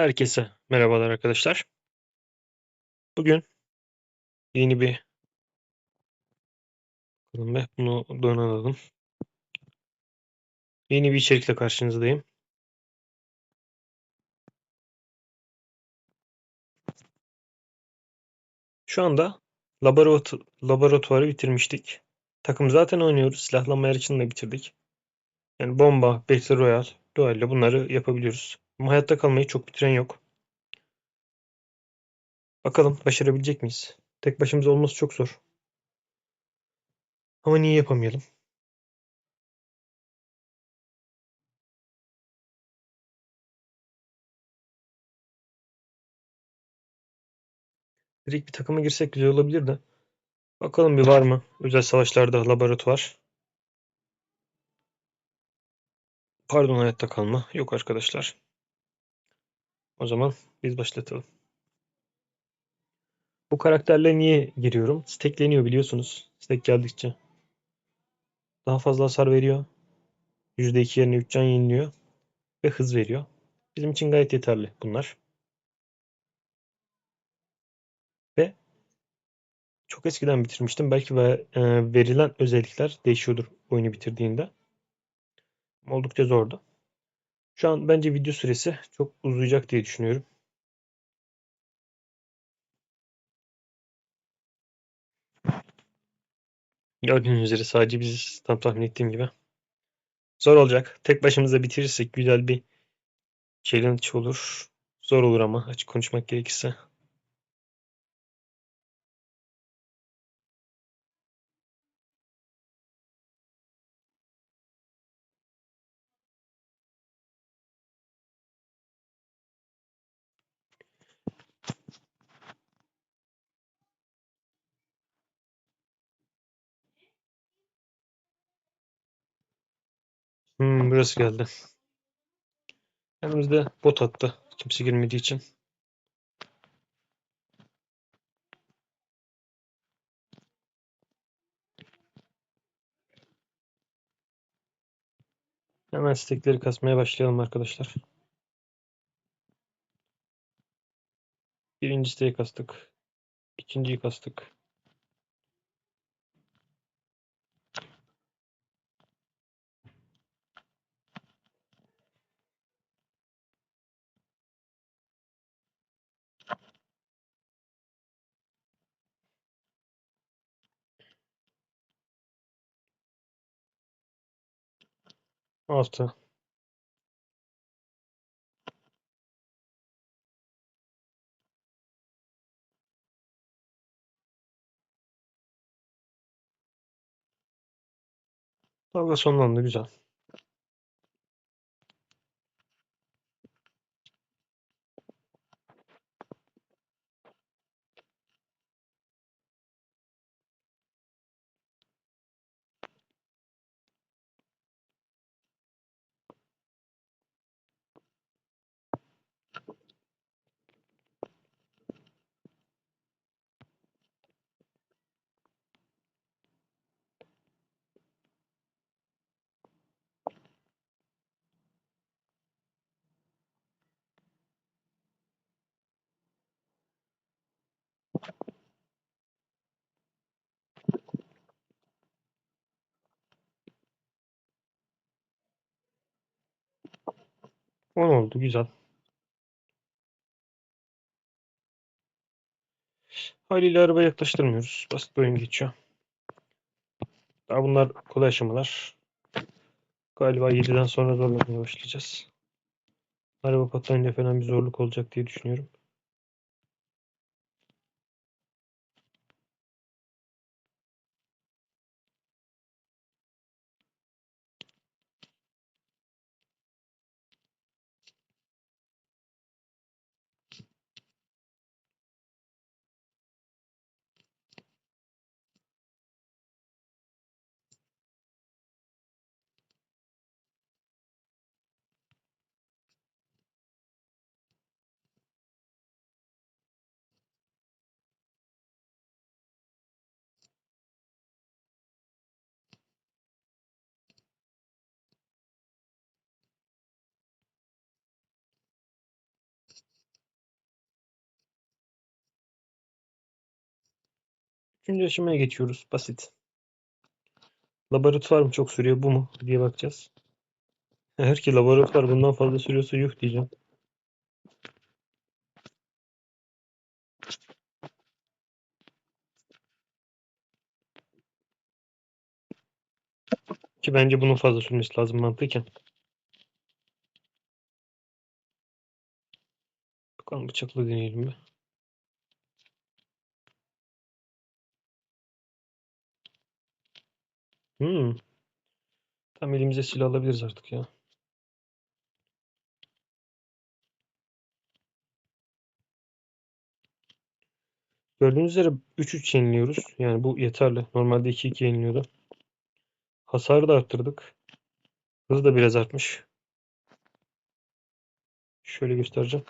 Herkese merhabalar arkadaşlar. Bugün yeni bir bakalım be bunu donanalım. Yeni bir içerikle karşınızdayım. Şu anda laboratuvar, laboratuvarı bitirmiştik. Takım zaten oynuyoruz. Silahlanma yarışını da bitirdik. Yani bomba, Battle Royale, duelle bunları yapabiliyoruz. Ama hayatta kalmayı çok bitiren yok. Bakalım başarabilecek miyiz? Tek başımıza olması çok zor. Ama niye yapamayalım? Direkt bir takıma girsek güzel olabilir de. Bakalım bir var mı? Özel savaşlarda laboratuvar. Pardon hayatta kalma. Yok arkadaşlar. O zaman biz başlatalım. Bu karakterle niye giriyorum? Stackleniyor biliyorsunuz. Stack geldikçe. Daha fazla hasar veriyor. %2 yerine 3 can yeniliyor. Ve hız veriyor. Bizim için gayet yeterli bunlar. Ve çok eskiden bitirmiştim. Belki e, verilen özellikler değişiyordur oyunu bitirdiğinde. Oldukça zordu. Şu an bence video süresi çok uzayacak diye düşünüyorum. Gördüğünüz üzere sadece biz tam tahmin ettiğim gibi. Zor olacak. Tek başımıza bitirirsek güzel bir challenge olur. Zor olur ama açık konuşmak gerekirse. Hmm, burası geldi. Önümüzde bot attı. Kimse girmediği için. Hemen stekleri kasmaya başlayalım arkadaşlar. Birinci steği kastık. İkinciyi kastık. Altı. Dalga sonlandı güzel. On oldu güzel. Haliyle araba yaklaştırmıyoruz. Basit bir oyun geçiyor. Daha bunlar kolay aşamalar. Galiba 7'den sonra zorlamaya başlayacağız. Araba patlayınca falan bir zorluk olacak diye düşünüyorum. Üçüncü aşamaya geçiyoruz. Basit. Laboratuvar mı çok sürüyor bu mu diye bakacağız. Eğer ki laboratuvar bundan fazla sürüyorsa yuh diyeceğim. Ki bence bunun fazla sürmesi lazım mantıken. Bakalım bıçakla deneyelim bir. Hmm. Tam elimize silah alabiliriz artık ya. Gördüğünüz üzere 3-3 yeniliyoruz. Yani bu yeterli. Normalde 2-2 yeniliyordu. Hasarı da arttırdık. Hız da biraz artmış. Şöyle göstereceğim.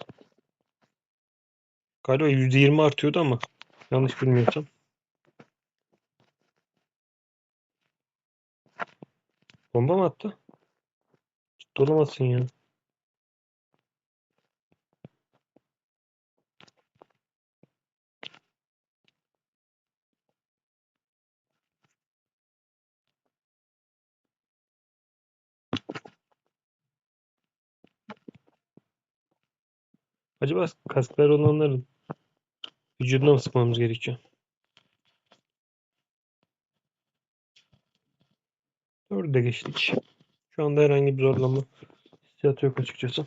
Galiba %20 artıyordu ama yanlış bilmiyorsam. Bomba mı attı? Ciddi olamazsın ya. Acaba kasklar olanların vücuduna mı sıkmamız gerekiyor? Dördü de geçtik. Şu anda herhangi bir zorlama hissiyatı yok açıkçası.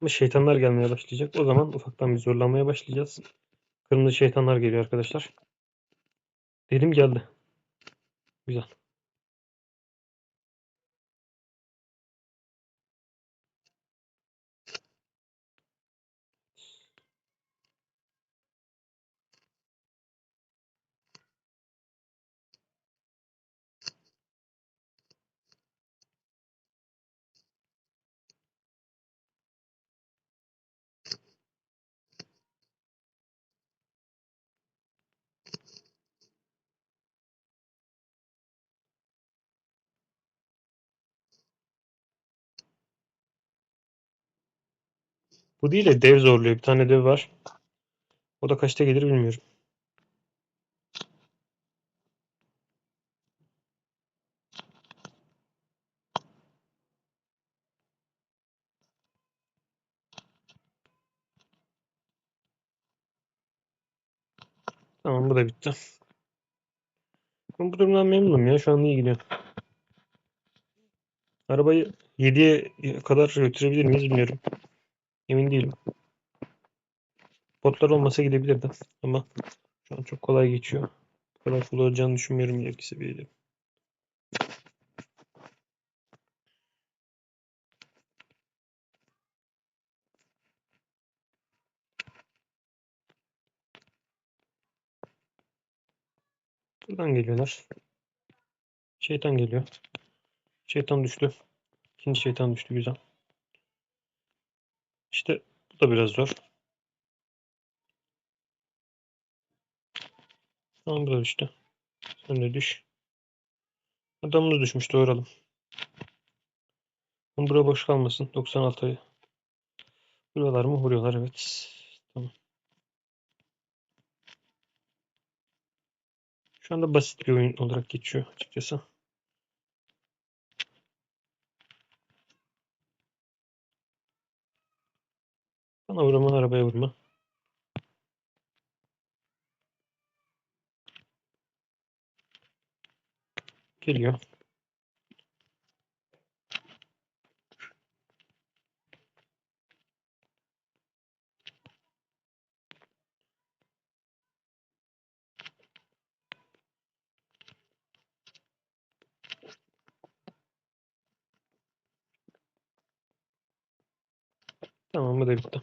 Ama şeytanlar gelmeye başlayacak. O zaman ufaktan bir zorlamaya başlayacağız. Kırmızı şeytanlar geliyor arkadaşlar. Dedim geldi. Güzel. Bu değil de dev zorluyor. Bir tane dev var. O da kaçta gelir bilmiyorum. Tamam bu da bitti. Ben bu durumdan memnunum ya. Şu an iyi gidiyor. Arabayı 7'ye kadar götürebilir miyiz bilmiyorum. Emin değilim. Botlar olmasa gidebilirdi. Ama şu an çok kolay geçiyor. Bu kadar full olacağını düşünmüyorum ileriki seviyede. Buradan geliyorlar. Şeytan geliyor. Şeytan düştü. İkinci şeytan düştü güzel. İşte bu da biraz zor. Tamam bu da düştü. Sen de düş. Adamımız düşmüş doğuralım. Bura boş kalmasın. 96'yı. Vuruyorlar mı? Vuruyorlar evet. Tamam. Şu anda basit bir oyun olarak geçiyor açıkçası. Bana vurma, arabaya vurma. Geliyor. Tamam bu da bitti.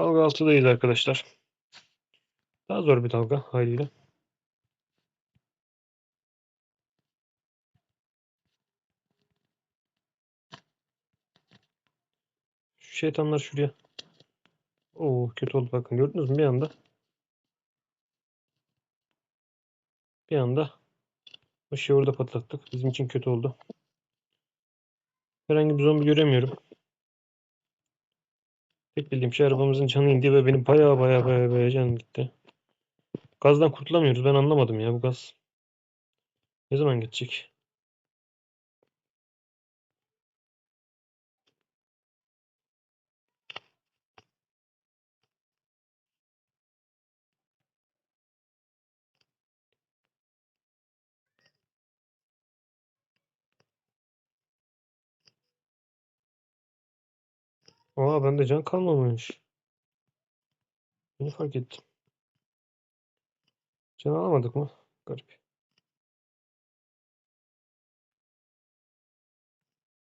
Dalga 6'dayız arkadaşlar. Daha zor bir dalga haliyle. Şu şeytanlar şuraya. Oo kötü oldu bakın gördünüz mü bir anda. Bir anda ışığı orada patlattık. Bizim için kötü oldu. Herhangi bir zombi göremiyorum. Tek bildiğim şey arabamızın canı indi ve benim baya baya baya baya canım gitti. Gazdan kurtulamıyoruz. Ben anlamadım ya bu gaz. Ne zaman geçecek? Aa bende can kalmamış. Yeni fark ettim. Can alamadık mı? Garip.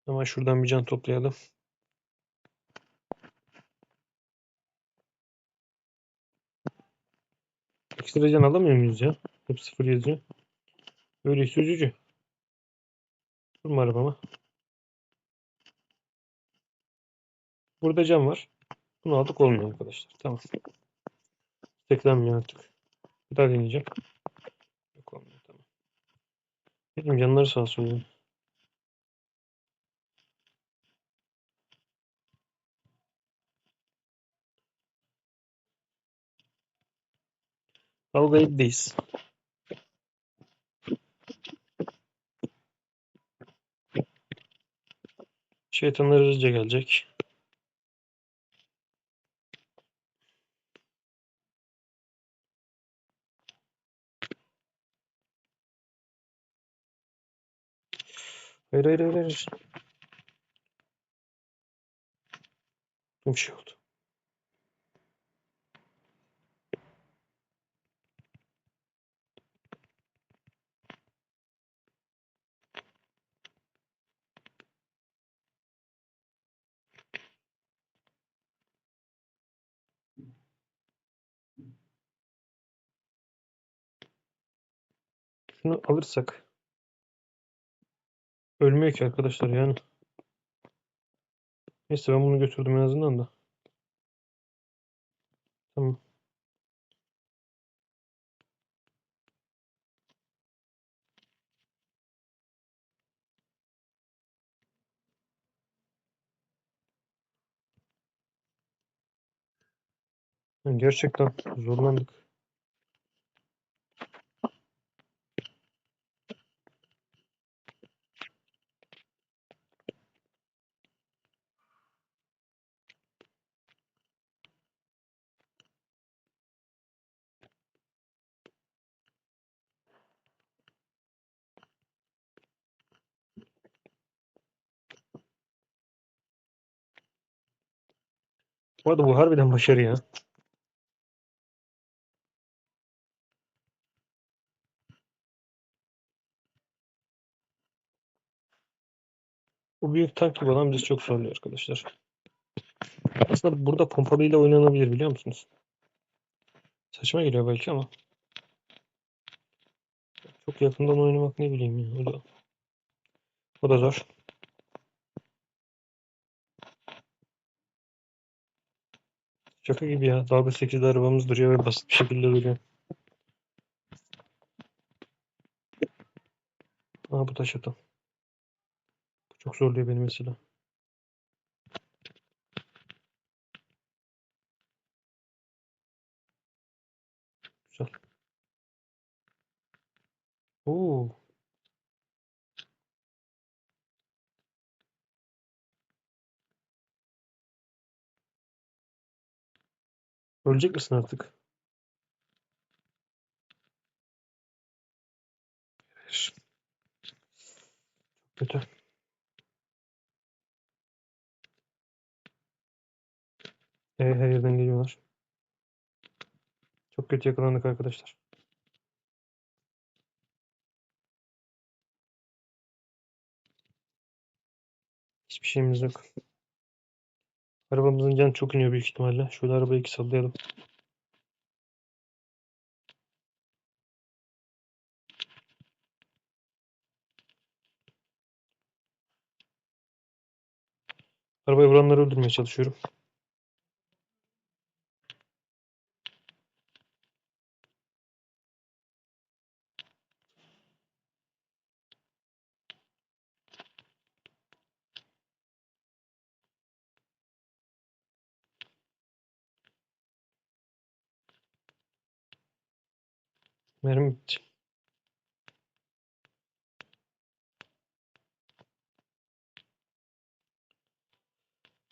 Hemen şuradan bir can toplayalım. Ekstra can alamıyor muyuz ya? Hep sıfır yazıyor. Öyleyse üzücü. Durma arabama. Burada cam var. Bunu aldık olmuyor arkadaşlar. Tamam. Teklenmiyor artık. Bir daha deneyeceğim. Yok olmuyor tamam. Dedim canları sağ olsun. ya. Dalga 7'deyiz. Şeytanlar hızlıca gelecek. Hayır hayır hayır. hayır. Bir şey oldu. Şunu alırsak ölmüyor ki arkadaşlar yani. Neyse ben bunu götürdüm en azından da. Tamam. Gerçekten zorlandık. Bu arada bu harbiden başarı ya. Bu büyük tank gibi olan bizi çok zorluyor arkadaşlar. Aslında burada pompalıyla oynanabilir biliyor musunuz? Saçma geliyor belki ama. Çok yakından oynamak ne bileyim ya. O da, o da zor. Şaka gibi ya. Dalga 8'de arabamız duruyor ve basit bir şekilde duruyor. Aa bu taş atan. Bu çok zorluyor beni mesela. Güzel. Oo. Ölecek misin artık? Kötü. Ee, her yerden geliyorlar. Çok kötü yakalandık arkadaşlar. Hiçbir şeyimiz yok. Arabamızın canı çok iniyor büyük ihtimalle. Şöyle arabayı iki sallayalım. Arabaya vuranları öldürmeye çalışıyorum. Mermi bitti.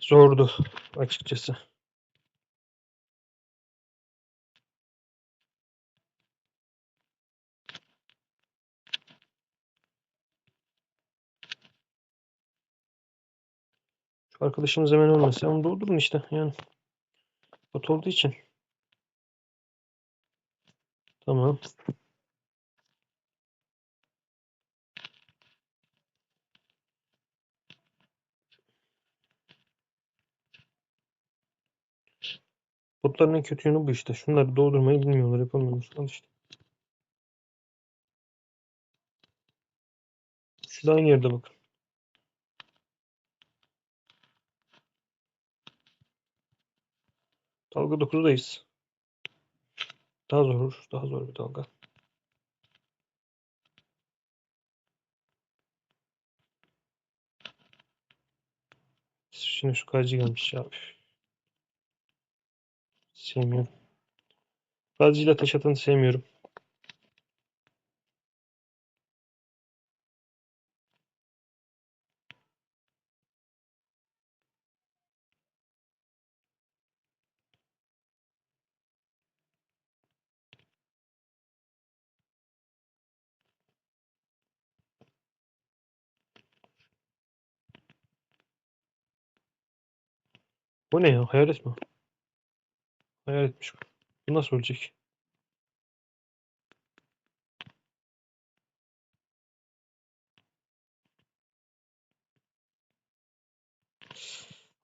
Zordu açıkçası. Şu arkadaşımız hemen ölmese onu doldurun işte yani. Bot olduğu için. Tamam. Botların en kötü yanı bu işte. Şunları doldurmayı bilmiyorlar. Yapamıyorlar. Al işte. Şu da aynı yerde bakın. Dalga 9'dayız. Daha zor. Daha zor bir dalga. Şimdi şu kayıcı gelmiş ya. Sevmiyorum. Gazcıyla taş atanı sevmiyorum. Bu ne ya? Hayalet mi? Hayaletmiş bu. Bu nasıl ölecek?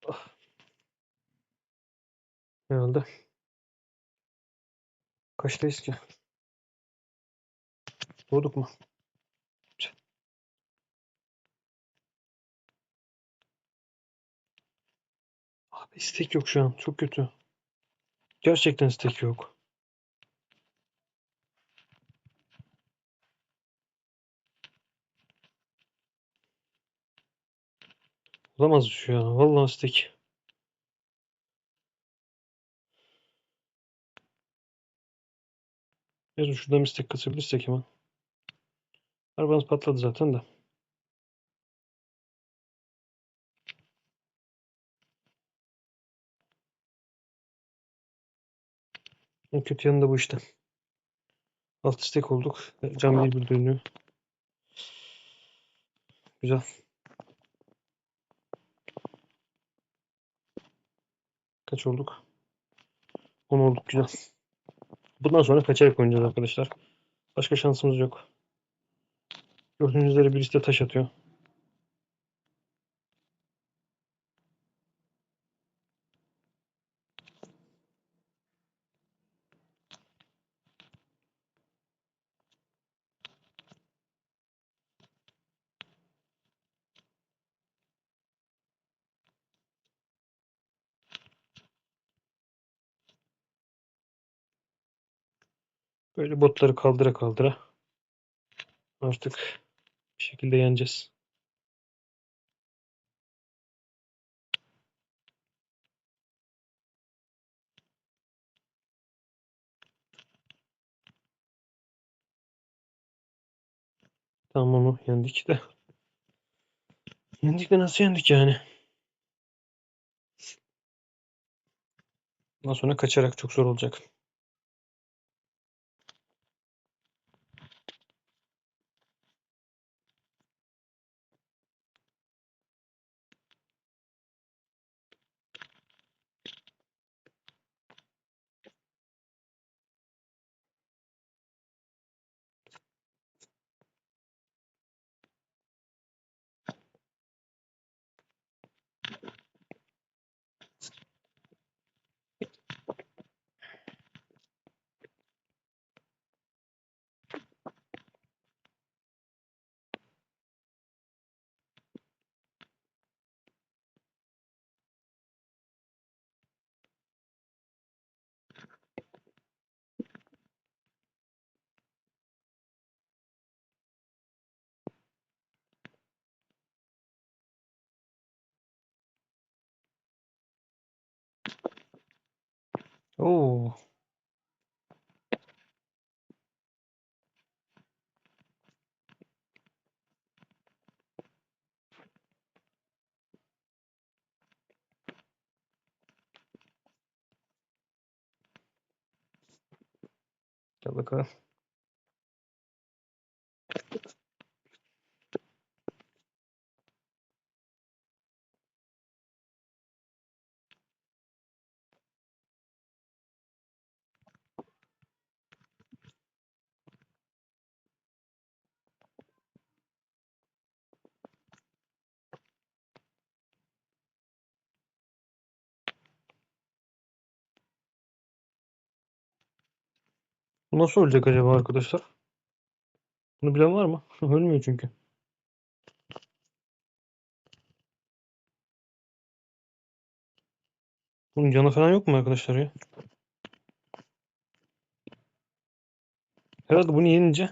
Ah. Herhalde. Kaçtayız ki? Doğduk mu? Abi istek yok şu an. Çok kötü. Gerçekten istek yok. Olamaz şu ya. Vallahi istek. Neyse şuradan istek kasabilirsek hemen. Arabanız patladı zaten de. En kötü yanı da bu işte. Alt istek olduk. Cam bir bir dönüyor. Güzel. Kaç olduk? 10 olduk güzel. Bundan sonra kaçarak oynayacağız arkadaşlar. Başka şansımız yok. Gördüğünüz üzere birisi de taş atıyor. Böyle botları kaldıra kaldıra artık bir şekilde yeneceğiz. Tamam onu yendik de. Yendik de nasıl yendik yani? Bundan sonra kaçarak çok zor olacak. Oo. Gel bakalım. Bu nasıl olacak acaba arkadaşlar? Bunu bilen var mı? Ölmüyor çünkü. Bunun canı falan yok mu arkadaşlar ya? Herhalde bunu yenince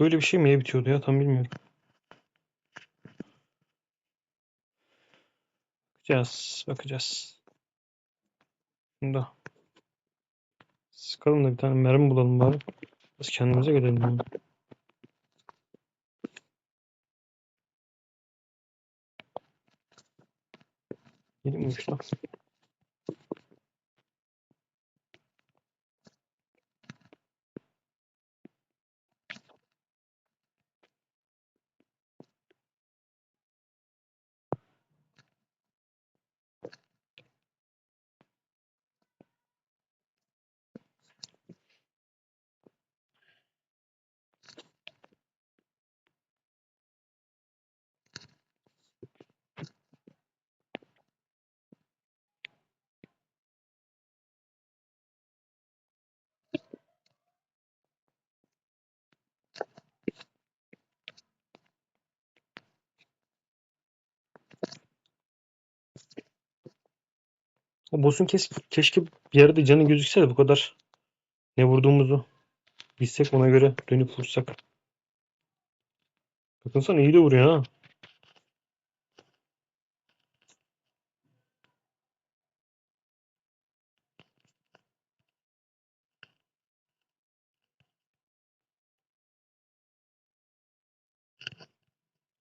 böyle bir şey mi bitiyordu ya tam bilmiyorum. Bakacağız, bakacağız. Bunda. Sıkalım da bir tane mermi bulalım bari. Biz kendimize gelelim. yani. Yedi miymiş lan? O boss'un kes keşke bir yerde canı gözükse de bu kadar ne vurduğumuzu bilsek ona göre dönüp vursak. Bakın sana iyi de vuruyor ha.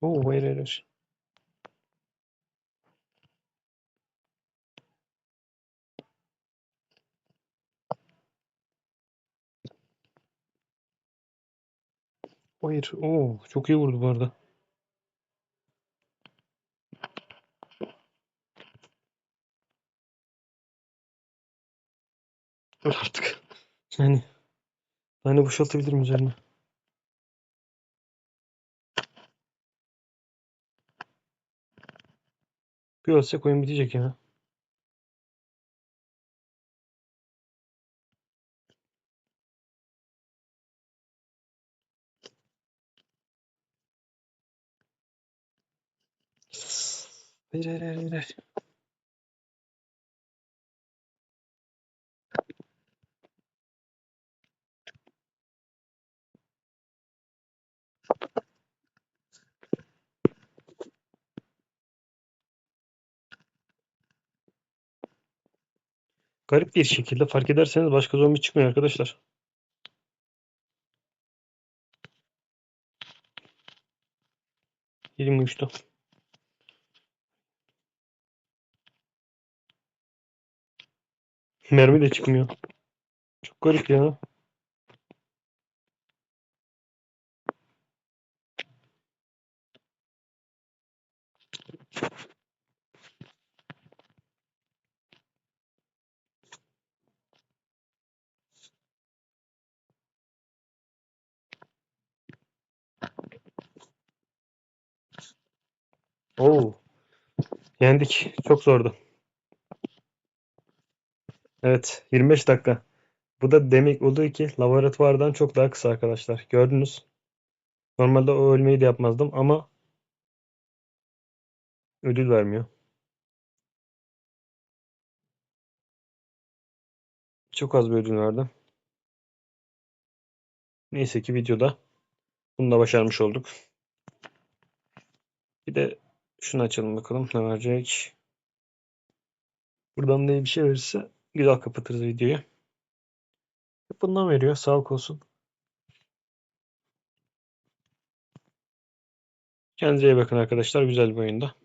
Oo hayır hayır. hayır. Hayır. Oo çok iyi vurdu bu arada. Artık. Yani tane boşaltabilirim üzerine. Bir ölsek oyun bitecek ya. Hayır, hayır. Garip bir şekilde fark ederseniz başka zombi çıkmıyor arkadaşlar. Yedim uyuştu. Mermi de çıkmıyor. Çok garip ya. Oo. Yendik. Çok zordu. Evet. 25 dakika. Bu da demek oluyor ki laboratuvardan çok daha kısa arkadaşlar. Gördünüz. Normalde o ölmeyi de yapmazdım ama ödül vermiyor. Çok az bir ödül verdi. Neyse ki videoda bunu da başarmış olduk. Bir de şunu açalım bakalım ne verecek. Buradan da bir şey verirse güzel kapatırız videoyu. Bundan veriyor. Sağlık olsun. Kendinize iyi bakın arkadaşlar. Güzel bir oyunda.